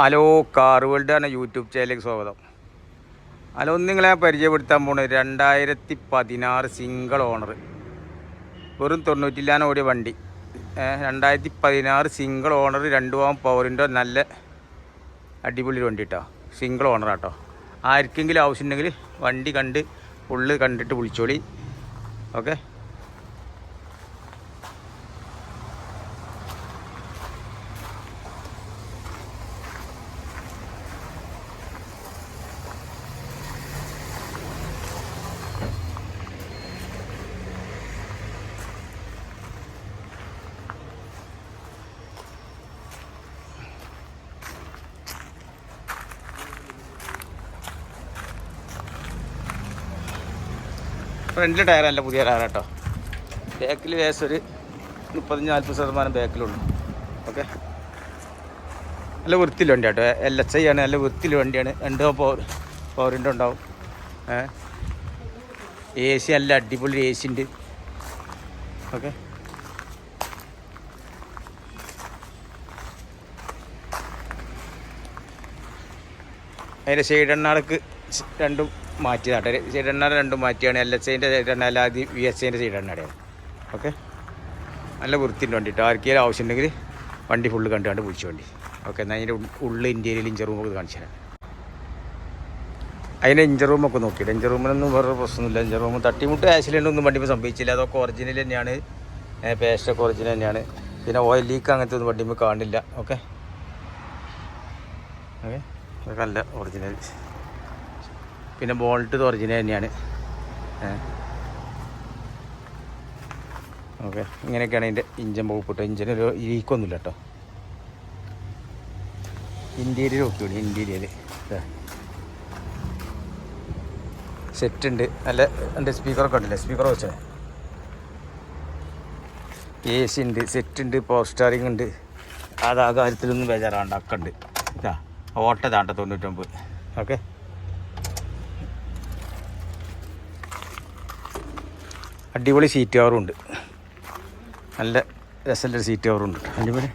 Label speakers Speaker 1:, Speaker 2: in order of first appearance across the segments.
Speaker 1: Hello car world എന്ന YouTube ചാനലിലേക്ക് സ്വാഗതം. ഹലോ ഒന്ന് നിങ്ങളെ പരിചയപ്പെടുത്താൻ പോണത് രണ്ടായിരത്തി പതിനാറ് സിംഗിൾ ഓണർ. വെറും തൊണ്ണൂറ്റില്ലാന്ന് ഓടിയ വണ്ടി. രണ്ടായിരത്തി പതിനാറ് സിംഗിൾ ഓണർ രണ്ട് പോകാൻ പവറിന്റെ നല്ല അടിപൊളി വണ്ടി കേട്ടോ സിംഗിൾ ഓണർ കേട്ടോ ആർക്കെങ്കിലും ആവശ്യമുണ്ടെങ്കിൽ വണ്ടി കണ്ട് ഉള്ളിൽ കണ്ടിട്ട് വിളിച്ചോളി. ഓക്കെ? ഫ്രണ്ടിൽ ടയറല്ല പുതിയ ടയർ കേട്ടോ. ബാക്കിൽ വേസ് ഒരു മുപ്പത്തഞ്ച് നാൽപ്പത് ശതമാനം ബാക്കിലുള്ളൂ ഓക്കെ നല്ല വൃത്തിയിൽ വണ്ടി കേട്ടോ എൽ എച്ച് ഐ ആണ് നല്ല വൃത്തിയിൽ വണ്ടിയാണ്. രണ്ട് പവർ പവറിന്റെ ഉണ്ടാവും. എ സി നല്ല അടിപൊളി എ സി ഉണ്ട് ഓക്കെ അതിന്റെ സൈഡ് എണ്ണാടക്ക് രണ്ടും മാറ്റിയതാട്ടെ സൈഡ് എണ്ണ രണ്ടും മാറ്റിയാണ്. എൽ എസ് ഐന്റെ സൈഡ് എണ്ണ അല്ലാതെ വി എസ് ഐന്റെ സൈഡ് എണ്ണയുടെയാണ് ഓക്കെ നല്ല വൃത്തിന്റെ വണ്ടി കേട്ടോ ആർക്കെങ്കിലും ആവശ്യമുണ്ടെങ്കിൽ വണ്ടി ഫുള്ള് കണ്ട് കണ്ട് പിടിച്ച വണ്ടി. ഓക്കെ എന്നാൽ അതിന്റെ ഉള്ളിൽ ഇന്ത്യയിൽ ഇഞ്ചർ റൂമൊക്കെ കാണിച്ചു തരാം. അതിന്റെ ഇഞ്ചർ റൂമൊക്കെ നോക്കിയിട്ട്. ഇഞ്ചർ റൂമിനൊന്നും വേറെ പ്രശ്നമൊന്നുമില്ല. ഇഞ്ചർ റൂം തട്ടിമുട്ട് ആക്സിഡന്റ് ഒന്നും വണ്ടിമ്പോൾ സംഭവിച്ചില്ല. അതൊക്കെ ഒറിജിനൽ തന്നെയാണ്. പേസ്റ്റൊക്കെ ഒറിജിനൽ തന്നെയാണ്. പിന്നെ ഓയിൽ ലീക്ക് അങ്ങനത്തെ ഒന്നും വണ്ടിമ്പോൾ കാണില്ല. ഓക്കെ ഓക്കെ അതൊക്കെ നല്ല ഒറിജിനൽ പിന്നെ ബോൾട്ട് ഒറിജിനൽ തന്നെയാണ്. ഓക്കെ ഇങ്ങനെയൊക്കെയാണ് ഇതിന്റെ ഇഞ്ചൻ പോകുപ്പിട്ടോ ഇഞ്ചിനൊരു ലീക്കൊന്നുമില്ല കേട്ടോ. ഇന്റീരിയർ നോക്കിയോളി ഇന്റീരിയർ സെറ്റ് ഉണ്ട്. നല്ല എന്റെ സ്പീക്കറൊക്കെ ഉണ്ടല്ലേ? സ്പീക്കർ വെച്ചേ? എ സി ഉണ്ട് സെറ്റ് ഉണ്ട് പവർ സ്റ്റാറിങ് ഉണ്ട്. അത് കാര്യത്തിലൊന്നും ബേജാറാണ്ട് അക്കുണ്ട് ഇതാ ഓട്ടതാണ്ട തൊണ്ണൂറ്റൊമ്പത്. ഓക്കെ. അടിപൊളി സീറ്റ് കവറും ഉണ്ട്. നല്ല രസമുള്ള സീറ്റ് കവറും ഉണ്ട്. അടിപൊളി.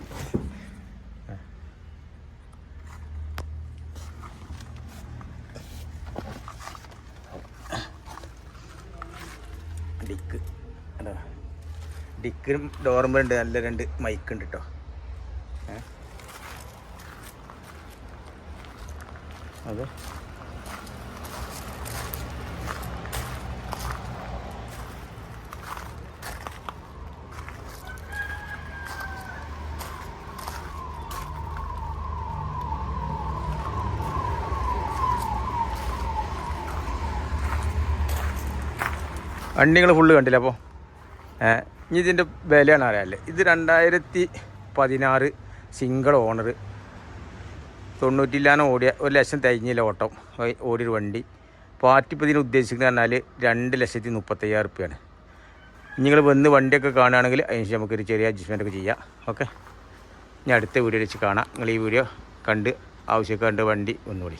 Speaker 1: ഡിക്ക് അതാ. ഡിക്കിനും ഡോർമുണ്ട് നല്ല രണ്ട് മൈക്ക് ഉണ്ട് കേട്ടോ അതെ. വണ്ടികൾ ഫുള്ള് കണ്ടില്ല അപ്പോൾ ഇനി ഇതിന്റെ വിലയാണ് അറിയാമല്ലേ ഇത് രണ്ടായിരത്തി പതിനാറ് സിംഗിൾ ഓണർ തൊണ്ണൂറ്റില്ലാനം ഓടിയ ഒരു ലക്ഷം തികഞ്ഞില്ല ഓട്ടം. ഓടിയൊരു വണ്ടി. പാർട്ടി ഇപ്പോൾ ഇതിന് ഉദ്ദേശിക്കുന്നത് പറഞ്ഞാൽ രണ്ട് ലക്ഷത്തി മുപ്പത്തയ്യായിരം റുപ്യാണ് നിങ്ങൾ വന്ന് വണ്ടിയൊക്കെ കാണുകയാണെങ്കിൽ അതിന് നമുക്കൊരു ചെറിയ അഡ്ജസ്റ്റ്മെന്റ് ഒക്കെ ചെയ്യാം. ഓക്കെ? ഇനി അടുത്ത വീഡിയോ വെച്ച് കാണാം. നിങ്ങൾ ഈ വീഡിയോ കണ്ട് ആവശ്യമൊക്കെ കണ്ട് വണ്ടി ഒന്നുകൂടി